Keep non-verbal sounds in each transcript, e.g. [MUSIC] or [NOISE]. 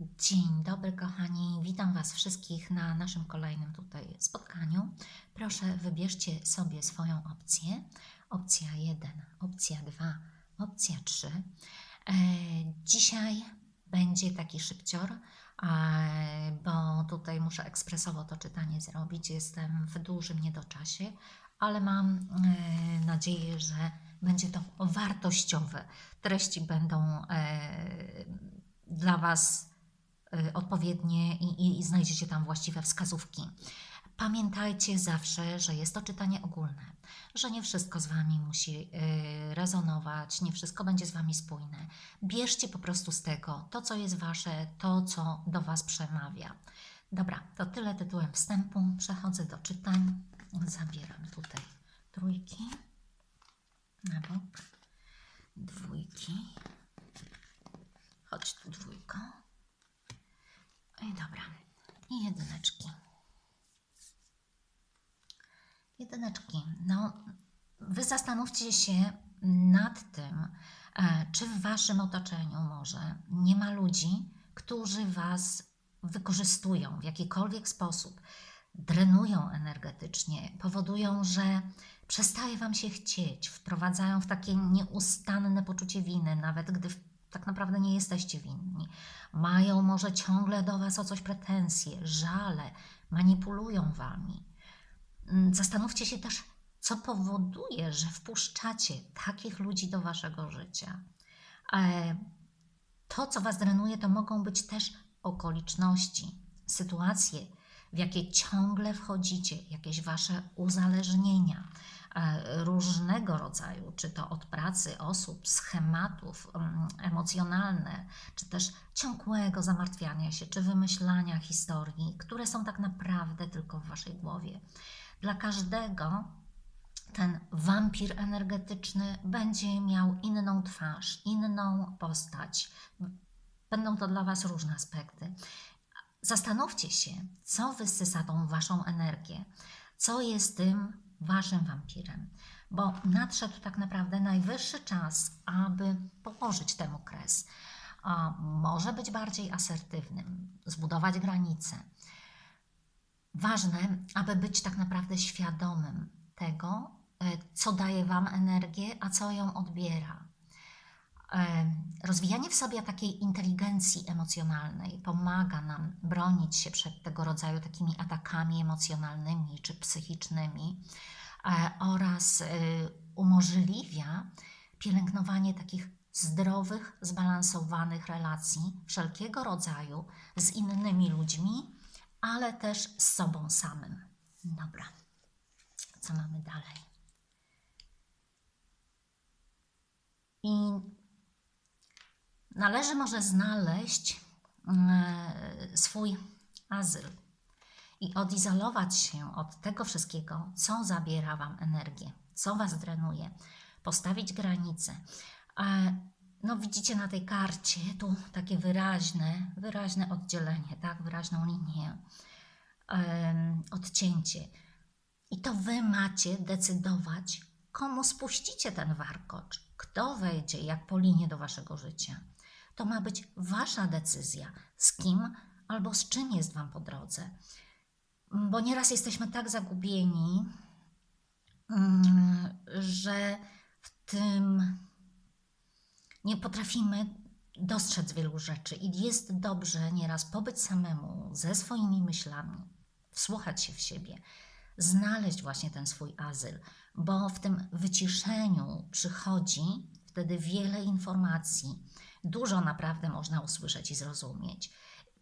Dzień dobry, kochani. Witam Was wszystkich na naszym kolejnym tutaj spotkaniu. Proszę, wybierzcie sobie swoją opcję. Opcja 1, opcja 2, opcja 3. E, dzisiaj będzie taki szybcior, bo tutaj muszę ekspresowo to czytanie zrobić. Jestem w dużym niedoczasie, ale mam e, nadzieję, że będzie to wartościowe. Treści będą e, dla Was odpowiednie i, i, i znajdziecie tam właściwe wskazówki. Pamiętajcie zawsze, że jest to czytanie ogólne, że nie wszystko z Wami musi y, rezonować, nie wszystko będzie z Wami spójne. Bierzcie po prostu z tego to, co jest Wasze, to, co do Was przemawia. Dobra, to tyle tytułem wstępu. Przechodzę do czytań. Zabieram tutaj trójki na bok, dwójki. Chodź tu dwójko. I dobra. I jedyneczki. Jedyneczki. No, wy zastanówcie się nad tym, e, czy w waszym otoczeniu może nie ma ludzi, którzy was wykorzystują w jakikolwiek sposób, drenują energetycznie, powodują, że przestaje wam się chcieć, wprowadzają w takie nieustanne poczucie winy, nawet gdy tak naprawdę nie jesteście winni. Mają może ciągle do Was o coś pretensje, żale, manipulują Wami. Mm, zastanówcie się też, co powoduje, że wpuszczacie takich ludzi do Waszego życia. E, to, co Was drenuje, to mogą być też okoliczności, sytuacje, w jakie ciągle wchodzicie, jakieś Wasze uzależnienia E, różnego rodzaju, czy to od pracy osób, schematów mm, emocjonalne, czy też ciągłego zamartwiania się, czy wymyślania historii, które są tak naprawdę tylko w Waszej głowie. Dla każdego ten wampir energetyczny będzie miał inną twarz, inną postać. Będą to dla Was różne aspekty. Zastanówcie się, co wysysa tą Waszą energię, co jest tym waszym wampirem, bo nadszedł tak naprawdę najwyższy czas, aby położyć temu kres. A może być bardziej asertywnym, zbudować granice. Ważne, aby być tak naprawdę świadomym tego, co daje Wam energię, a co ją odbiera. E, rozwijanie w sobie takiej inteligencji emocjonalnej pomaga nam bronić się przed tego rodzaju takimi atakami emocjonalnymi czy psychicznymi e, oraz e, umożliwia pielęgnowanie takich zdrowych, zbalansowanych relacji wszelkiego rodzaju z innymi ludźmi, ale też z sobą samym. Dobra, co mamy dalej? I należy może znaleźć e, swój azyl i odizolować się od tego wszystkiego, co zabiera Wam energię, co Was drenuje, postawić granice. No widzicie na tej karcie tu takie wyraźne, wyraźne oddzielenie, tak, wyraźną linię, odcięcie. I to Wy macie decydować, komu spuścicie ten warkocz, kto wejdzie jak po linie do Waszego życia. To ma być Wasza decyzja, z kim albo z czym jest Wam po drodze. Bo nieraz jesteśmy tak zagubieni, mm, że w tym nie potrafimy dostrzec wielu rzeczy i jest dobrze nieraz pobyć samemu ze swoimi myślami, wsłuchać się w siebie, znaleźć właśnie ten swój azyl, bo w tym wyciszeniu przychodzi wtedy wiele informacji, Dużo naprawdę można usłyszeć i zrozumieć,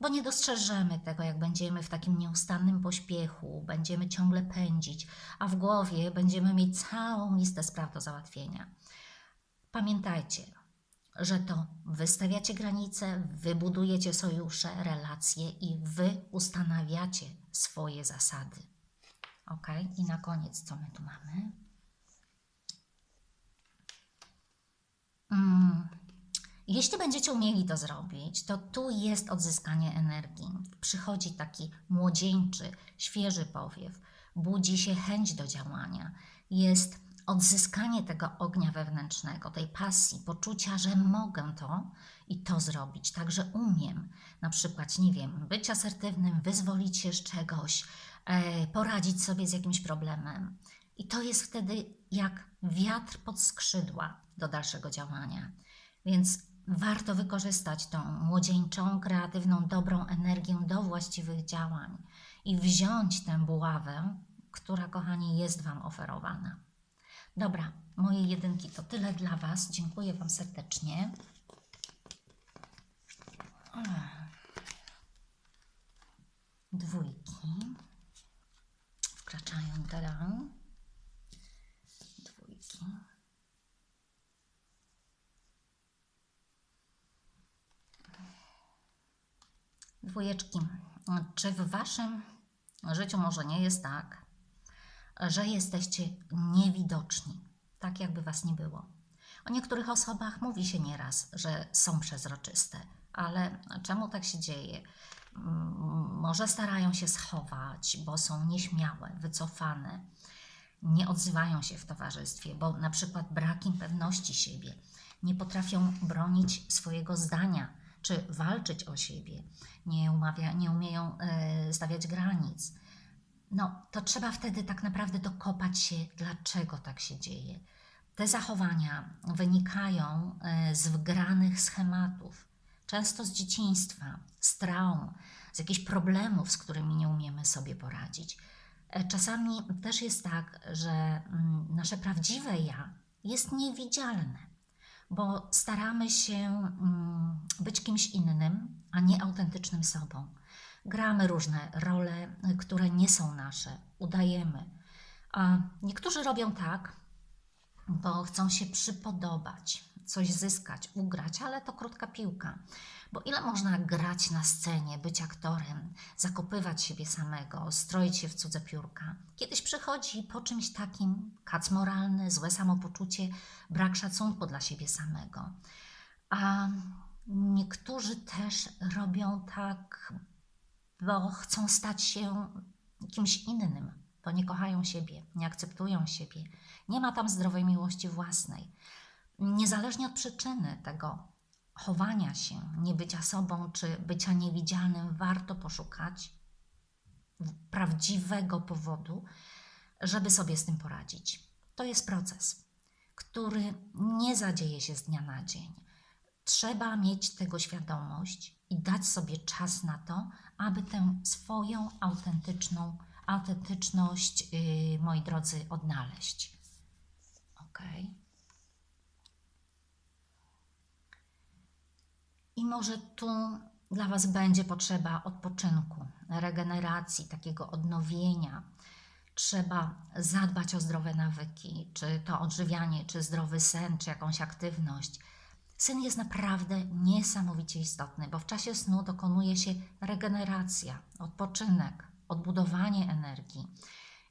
bo nie dostrzeżemy tego, jak będziemy w takim nieustannym pośpiechu, będziemy ciągle pędzić, a w głowie będziemy mieć całą listę spraw do załatwienia. Pamiętajcie, że to wy stawiacie granice, wy budujecie sojusze, relacje i wy ustanawiacie swoje zasady. Ok? I na koniec, co my tu mamy? Mm. Jeśli będziecie umieli to zrobić, to tu jest odzyskanie energii. Przychodzi taki młodzieńczy, świeży powiew, budzi się chęć do działania, jest odzyskanie tego ognia wewnętrznego, tej pasji, poczucia, że mogę to i to zrobić, także umiem. Na przykład, nie wiem, być asertywnym, wyzwolić się z czegoś, poradzić sobie z jakimś problemem. I to jest wtedy jak wiatr pod skrzydła do dalszego działania. Więc warto wykorzystać tą młodzieńczą, kreatywną, dobrą energię do właściwych działań i wziąć tę buławę, która, kochani, jest Wam oferowana. Dobra, moje jedynki to tyle dla Was. Dziękuję Wam serdecznie. Dwójki teraz. Dwójki. Dwójeczki. Czy w Waszym życiu może nie jest tak, że jesteście niewidoczni, tak jakby Was nie było? O niektórych osobach mówi się nieraz, że są przezroczyste, ale czemu tak się dzieje? Mm, Może starają się schować, bo są nieśmiałe, wycofane, nie odzywają się w towarzystwie, bo na przykład brak im pewności siebie, nie potrafią bronić swojego zdania czy walczyć o siebie, nie, umawia, nie umieją e, stawiać granic. No, to trzeba wtedy tak naprawdę dokopać się, dlaczego tak się dzieje. Te zachowania wynikają e, z wgranych schematów, często z dzieciństwa, z traum, z jakichś problemów, z którymi nie umiemy sobie poradzić. E, Czasami też jest tak, że mm, nasze prawdziwe ja jest niewidzialne, bo staramy się mm, być kimś innym, a nie autentycznym sobą. Gramy różne role, które nie są nasze, udajemy. A niektórzy robią tak, bo chcą się przypodobać, coś zyskać, ugrać, ale to krótka piłka. Bo ile można grać na scenie, być aktorem, zakopywać siebie samego, stroić się w cudze piórka? Kiedyś przychodzi po czymś takim kac moralny, złe samopoczucie, brak szacunku dla siebie samego. A niektórzy też robią tak, bo chcą stać się kimś innym, nie kochają siebie, nie akceptują siebie. Nie ma tam zdrowej miłości własnej. Niezależnie od przyczyny tego chowania się, nie bycia sobą czy bycia niewidzialnym, warto poszukać prawdziwego powodu, żeby sobie z tym poradzić. To jest proces, który nie zadzieje się z dnia na dzień. Trzeba mieć tego świadomość i dać sobie czas na to, aby tę swoją autentyczną, autentyczność, yy, moi drodzy, odnaleźć. Ok. I może tu dla Was będzie potrzeba odpoczynku, regeneracji, takiego odnowienia. Trzeba zadbać o zdrowe nawyki, czy to odżywianie, czy zdrowy sen, czy jakąś aktywność. Sen jest naprawdę niesamowicie istotny, bo w czasie snu dokonuje się regeneracja, odpoczynek, odbudowanie energii.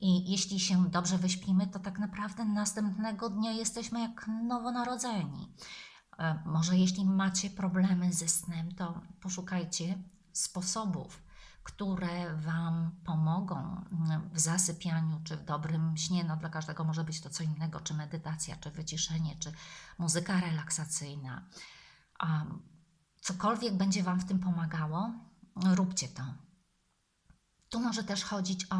I jeśli się dobrze wyśpimy, to tak naprawdę następnego dnia jesteśmy jak nowonarodzeni. E, Może jeśli macie problemy ze snem, to poszukajcie sposobów, które Wam pomogą mm, w zasypianiu czy w dobrym śnie. No, dla każdego może być to co innego, czy medytacja, czy wyciszenie, czy muzyka relaksacyjna. Cokolwiek będzie Wam w tym pomagało, róbcie to. Tu może też chodzić o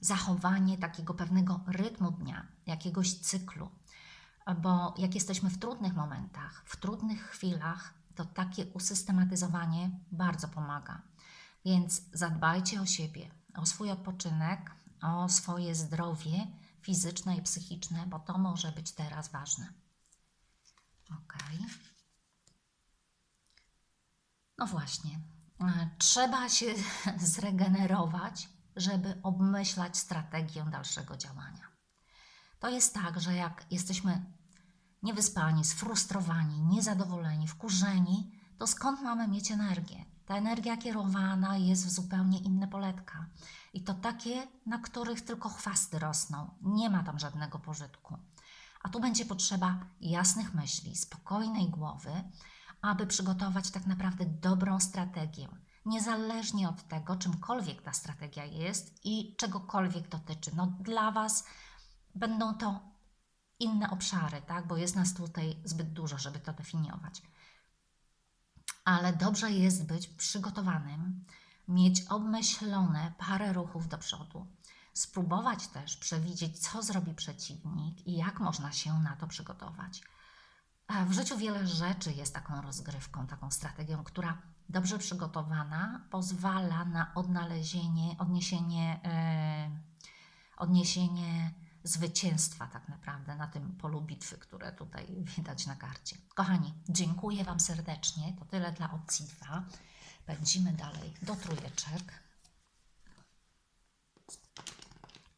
zachowanie takiego pewnego rytmu dnia, jakiegoś cyklu bo jak jesteśmy w trudnych momentach, w trudnych chwilach, to takie usystematyzowanie bardzo pomaga. Więc zadbajcie o siebie, o swój odpoczynek, o swoje zdrowie fizyczne i psychiczne, bo to może być teraz ważne. Ok. No właśnie, trzeba się [LAUGHS] zregenerować, żeby obmyślać strategię dalszego działania. To jest tak, że jak jesteśmy niewyspani, sfrustrowani, niezadowoleni, wkurzeni, to skąd mamy mieć energię? Ta energia kierowana jest w zupełnie inne poletka. I to takie, na których tylko chwasty rosną. Nie ma tam żadnego pożytku. A tu będzie potrzeba jasnych myśli, spokojnej głowy, aby przygotować tak naprawdę dobrą strategię. Niezależnie od tego, czymkolwiek ta strategia jest i czegokolwiek dotyczy. No, dla Was będą to inne obszary, tak? bo jest nas tutaj zbyt dużo, żeby to definiować. Ale dobrze jest być przygotowanym, mieć obmyślone parę ruchów do przodu, spróbować też przewidzieć, co zrobi przeciwnik i jak można się na to przygotować. W życiu wiele rzeczy jest taką rozgrywką, taką strategią, która dobrze przygotowana pozwala na odnalezienie, odniesienie, yy, odniesienie zwycięstwa tak naprawdę na tym polu bitwy, które tutaj widać na karcie. Kochani, dziękuję Wam serdecznie. To tyle dla opcji 2. Pędzimy dalej do trójeczek.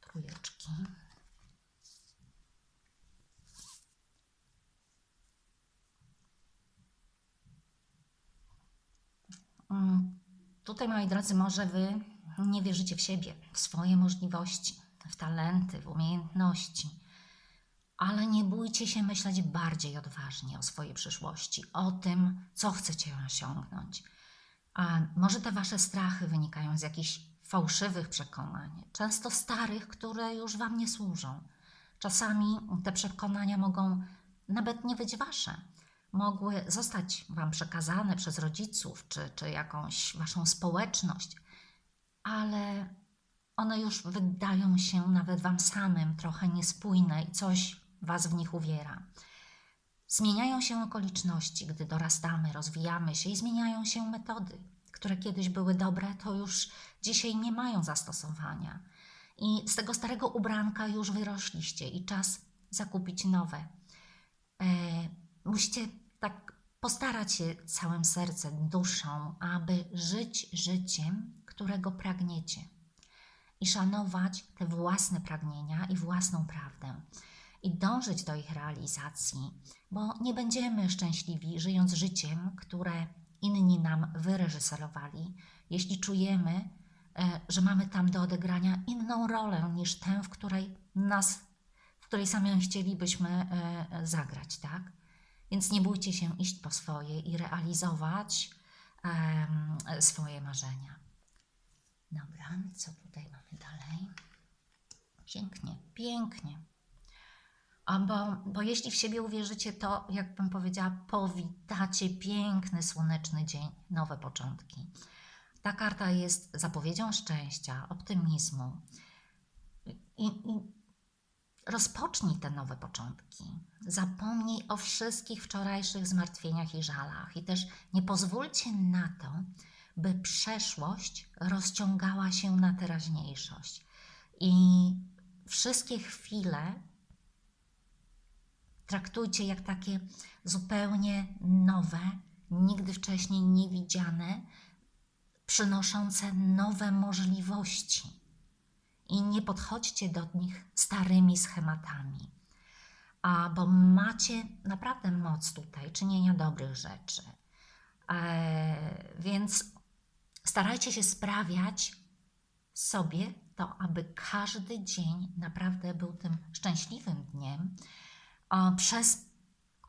Trójeczki. Mm, tutaj, moi drodzy, może Wy nie wierzycie w siebie, w swoje możliwości, w talenty, w umiejętności, ale nie bójcie się myśleć bardziej odważnie o swojej przyszłości, o tym, co chcecie osiągnąć. A może te Wasze strachy wynikają z jakichś fałszywych przekonań, często starych, które już Wam nie służą. Czasami te przekonania mogą nawet nie być Wasze mogły zostać Wam przekazane przez rodziców czy, czy jakąś Waszą społeczność, ale one już wydają się nawet Wam samym trochę niespójne i coś Was w nich uwiera. Zmieniają się okoliczności, gdy dorastamy, rozwijamy się i zmieniają się metody, które kiedyś były dobre, to już dzisiaj nie mają zastosowania. I z tego starego ubranka już wyrośliście i czas zakupić nowe. E, musicie tak postarać się całym sercem, duszą, aby żyć życiem, którego pragniecie i szanować te własne pragnienia i własną prawdę i dążyć do ich realizacji, bo nie będziemy szczęśliwi żyjąc życiem, które inni nam wyreżyserowali, jeśli czujemy, e, że mamy tam do odegrania inną rolę niż tę, w której nas, w której sami chcielibyśmy e, zagrać, tak? Więc nie bójcie się iść po swoje i realizować um, swoje marzenia. Dobra, co tutaj mamy dalej? Pięknie, pięknie. A bo, bo jeśli w siebie uwierzycie, to jakbym powiedziała, powitacie piękny, słoneczny dzień, nowe początki. Ta karta jest zapowiedzią szczęścia, optymizmu. I, i Rozpocznij te nowe początki. Zapomnij o wszystkich wczorajszych zmartwieniach i żalach, i też nie pozwólcie na to, by przeszłość rozciągała się na teraźniejszość. I wszystkie chwile traktujcie jak takie zupełnie nowe, nigdy wcześniej niewidziane, przynoszące nowe możliwości i nie podchodźcie do nich starymi schematami, a bo macie naprawdę moc tutaj czynienia dobrych rzeczy. E, więc starajcie się sprawiać sobie to, aby każdy dzień naprawdę był tym szczęśliwym dniem przez,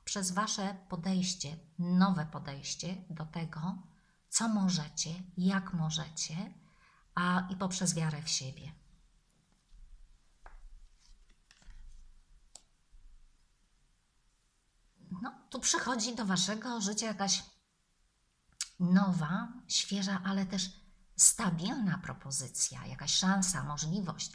przez Wasze podejście, nowe podejście do tego, co możecie, jak możecie, a i poprzez wiarę w siebie. no, tu przychodzi do waszego życia jakaś nowa, świeża, ale też stabilna propozycja, jakaś szansa, możliwość.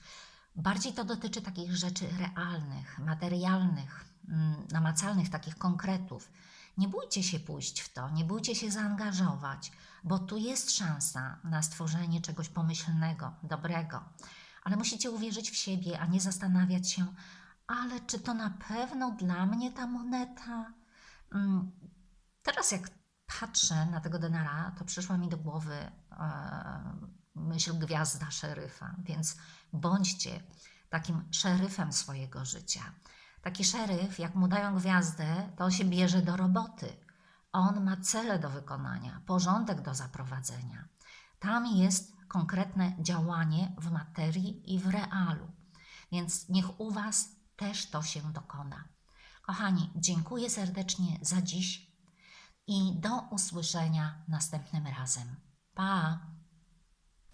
Bardziej to dotyczy takich rzeczy realnych, materialnych, mm, namacalnych, takich konkretów. Nie bójcie się pójść w to, nie bójcie się zaangażować, bo tu jest szansa na stworzenie czegoś pomyślnego, dobrego. Ale musicie uwierzyć w siebie, a nie zastanawiać się, ale czy to na pewno dla mnie ta moneta? Mm, teraz jak patrzę na tego denara, to przyszła mi do głowy e, myśl gwiazda szeryfa, więc bądźcie takim szeryfem swojego życia. Taki szeryf, jak mu dają gwiazdę, to się bierze do roboty. On ma cele do wykonania, porządek do zaprowadzenia. Tam jest konkretne działanie w materii i w realu. Więc niech u Was też to się dokona. Kochani, dziękuję serdecznie za dziś i do usłyszenia następnym razem. Pa!